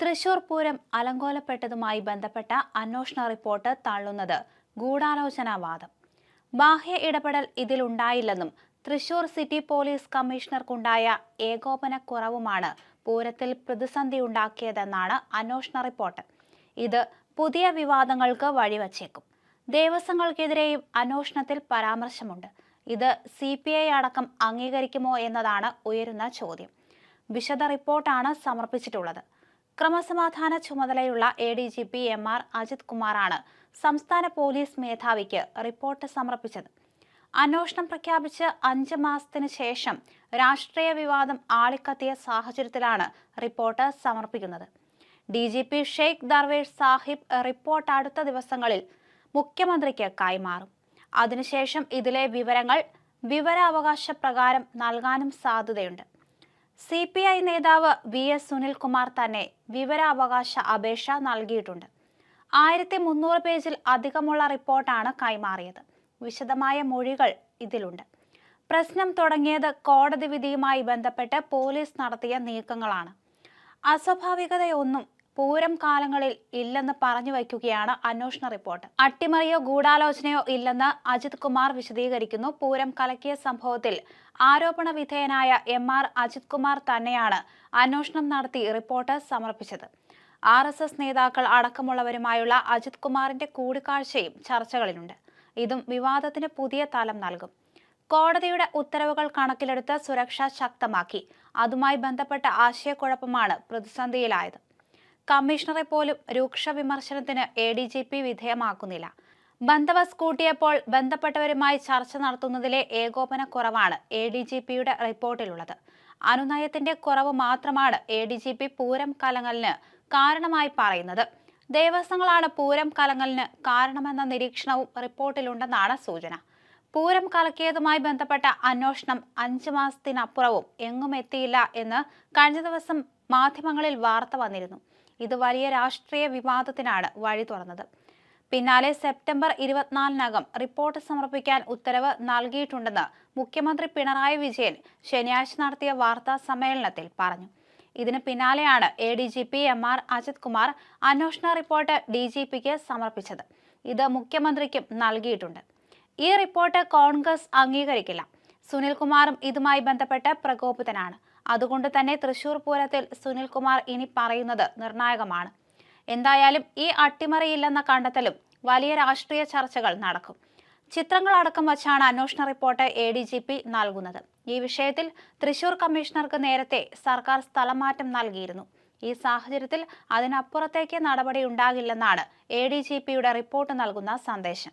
തൃശൂർ പൂരം അലങ്കോലപ്പെട്ടതുമായി ബന്ധപ്പെട്ട അന്വേഷണ റിപ്പോർട്ട് തള്ളുന്നത് ഗൂഢാലോചനാവാദം ബാഹ്യ ഇടപെടൽ ഇതിലുണ്ടായില്ലെന്നും തൃശൂർ സിറ്റി പോലീസ് കമ്മീഷണർക്കുണ്ടായ ഏകോപനക്കുറവുമാണ് പൂരത്തിൽ പ്രതിസന്ധി ഉണ്ടാക്കിയതെന്നാണ് അന്വേഷണ റിപ്പോർട്ട്. ഇത് പുതിയ വിവാദങ്ങൾക്ക് വഴിവച്ചേക്കും. ദേവസ്വങ്ങൾക്കെതിരെയും അന്വേഷണത്തിൽ പരാമർശമുണ്ട്. ഇത് സി പി ഐ അടക്കം അംഗീകരിക്കുമോ എന്നതാണ് ഉയരുന്ന ചോദ്യം. വിശദ റിപ്പോർട്ടാണ് സമർപ്പിച്ചിട്ടുള്ളത്. ക്രമസമാധാന ചുമതലയുള്ള A D G P M R Ajith കുമാറാണ് സംസ്ഥാന പോലീസ് മേധാവിക്ക് റിപ്പോർട്ട് സമർപ്പിച്ചത്. അന്വേഷണം പ്രഖ്യാപിച്ച് അഞ്ച് മാസത്തിന് ശേഷം രാഷ്ട്രീയ വിവാദം ആളിക്കത്തിയ സാഹചര്യത്തിലാണ് റിപ്പോർട്ട് സമർപ്പിക്കുന്നത്. D G P Sheikh Darvesh Sahib report അടുത്ത ദിവസങ്ങളിൽ മുഖ്യമന്ത്രിക്ക് കൈമാറും. അതിനുശേഷം ഇതിലെ വിവരങ്ങൾ വിവരാവകാശ പ്രകാരം നൽകാനും സാധ്യതയുണ്ട്. സി പി ഐ നേതാവ് വി എസ് സുനിൽകുമാർ തന്നെ വിവരാവകാശ അപേക്ഷ നൽകിയിട്ടുണ്ട്. ആയിരത്തി മുന്നൂറ് പേജിൽ അധികമുള്ള റിപ്പോർട്ടാണ് കൈമാറിയത്. വിശദമായ മൊഴികൾ ഇതിലുണ്ട്. പ്രശ്നം തുടങ്ങിയത് കോടതി വിധിയുമായി ബന്ധപ്പെട്ട് പോലീസ് നടത്തിയ നീക്കങ്ങളാണ്. അസ്വാഭാവികതയൊന്നും പൂരം കാലങ്ങളിൽ ഇല്ലെന്ന് പറഞ്ഞു വയ്ക്കുകയാണ് അന്വേഷണ റിപ്പോർട്ട്. അട്ടിമറിയോ ഗൂഢാലോചനയോ ഇല്ലെന്ന് അജിത് കുമാർ വിശദീകരിക്കുന്നു. പൂരം കലക്കിയ സംഭവത്തിൽ ആരോപണ വിധേയനായ എം ആർ അജിത് കുമാർ തന്നെയാണ് അന്വേഷണം നടത്തി റിപ്പോർട്ട് സമർപ്പിച്ചത്. ആർ എസ് എസ് നേതാക്കൾ അടക്കമുള്ളവരുമായുള്ള അജിത് കുമാറിന്റെ കൂടിക്കാഴ്ചയും ചർച്ചകളിലുണ്ട്. ഇതും വിവാദത്തിന് പുതിയ തലം നൽകും. കോടതിയുടെ ഉത്തരവുകൾ കണക്കിലെടുത്ത് സുരക്ഷ ശക്തമാക്കി. അതുമായി ബന്ധപ്പെട്ട ആശയക്കുഴപ്പമാണ് പ്രതിസന്ധിയിലായത്. കമ്മീഷണറെ പോലും രൂക്ഷ വിമർശനത്തിന് എ ഡി ജി പി വിധേയമാക്കുന്നില്ല. ബന്ദവസ് കൂട്ടിയപ്പോൾ ബന്ധപ്പെട്ടവരുമായി ചർച്ച നടത്തുന്നതിലെ ഏകോപന കുറവാണ് എ ഡി ജി പിയുടെ റിപ്പോർട്ടിലുള്ളത്. അനുനയത്തിന്റെ കുറവ് മാത്രമാണ് A D G P Pooram കലങ്ങലിന് കാരണമായി പറയുന്നത്. ദേവസ്വങ്ങളാണ് പൂരം കലങ്ങലിന് കാരണമെന്ന നിരീക്ഷണവും റിപ്പോർട്ടിലുണ്ടെന്നാണ് സൂചന. പൂരം കലക്കിയതുമായി ബന്ധപ്പെട്ട അന്വേഷണം അഞ്ചു മാസത്തിനപ്പുറവും എങ്ങും എത്തിയില്ല എന്ന് കഴിഞ്ഞ ദിവസം മാധ്യമങ്ങളിൽ വാർത്ത വന്നിരുന്നു. ഇത് വലിയ രാഷ്ട്രീയ വിവാദത്തിനാണ് വഴി തുറന്നത്. പിന്നാലെ സെപ്റ്റംബർ ഇരുപത്തിനാലിനകം റിപ്പോർട്ട് സമർപ്പിക്കാൻ ഉത്തരവ് നൽകിയിട്ടുണ്ടെന്ന് മുഖ്യമന്ത്രി പിണറായി വിജയൻ ശനിയാഴ്ച നടത്തിയ വാർത്താ സമ്മേളനത്തിൽ പറഞ്ഞു. ഇതിന് പിന്നാലെയാണ് A D G P M R Ajith Kumar അന്വേഷണ റിപ്പോർട്ട് ഡി ജി പിക്ക് സമർപ്പിച്ചത്. ഇത് മുഖ്യമന്ത്രിക്കും നൽകിയിട്ടുണ്ട്. ഈ റിപ്പോർട്ട് കോൺഗ്രസ് അംഗീകരിക്കില്ല. സുനിൽകുമാറും ഇതുമായി ബന്ധപ്പെട്ട് പ്രകോപിതനാണ്. അതുകൊണ്ട് തന്നെ തൃശൂർ പൂരത്തിൽ സുനിൽകുമാർ ഇനി പറയുന്നത് നിർണായകമാണ്. എന്തായാലും ഈ അട്ടിമറിയില്ലെന്ന കണ്ടെത്തലും വലിയ രാഷ്ട്രീയ ചർച്ചകൾ നടക്കും. ചിത്രങ്ങൾ അടക്കം വച്ചാണ് അന്വേഷണ report A D G P നൽകുന്നത്. ഈ വിഷയത്തിൽ തൃശൂർ കമ്മീഷണർക്ക് നേരത്തെ സർക്കാർ സ്ഥലമാറ്റം നൽകിയിരുന്നു. ഈ സാഹചര്യത്തിൽ അതിനപ്പുറത്തേക്ക് നടപടി ഉണ്ടാകില്ലെന്നാണ് എ ഡി ജി പിയുടെ റിപ്പോർട്ട് നൽകുന്ന സന്ദേശം.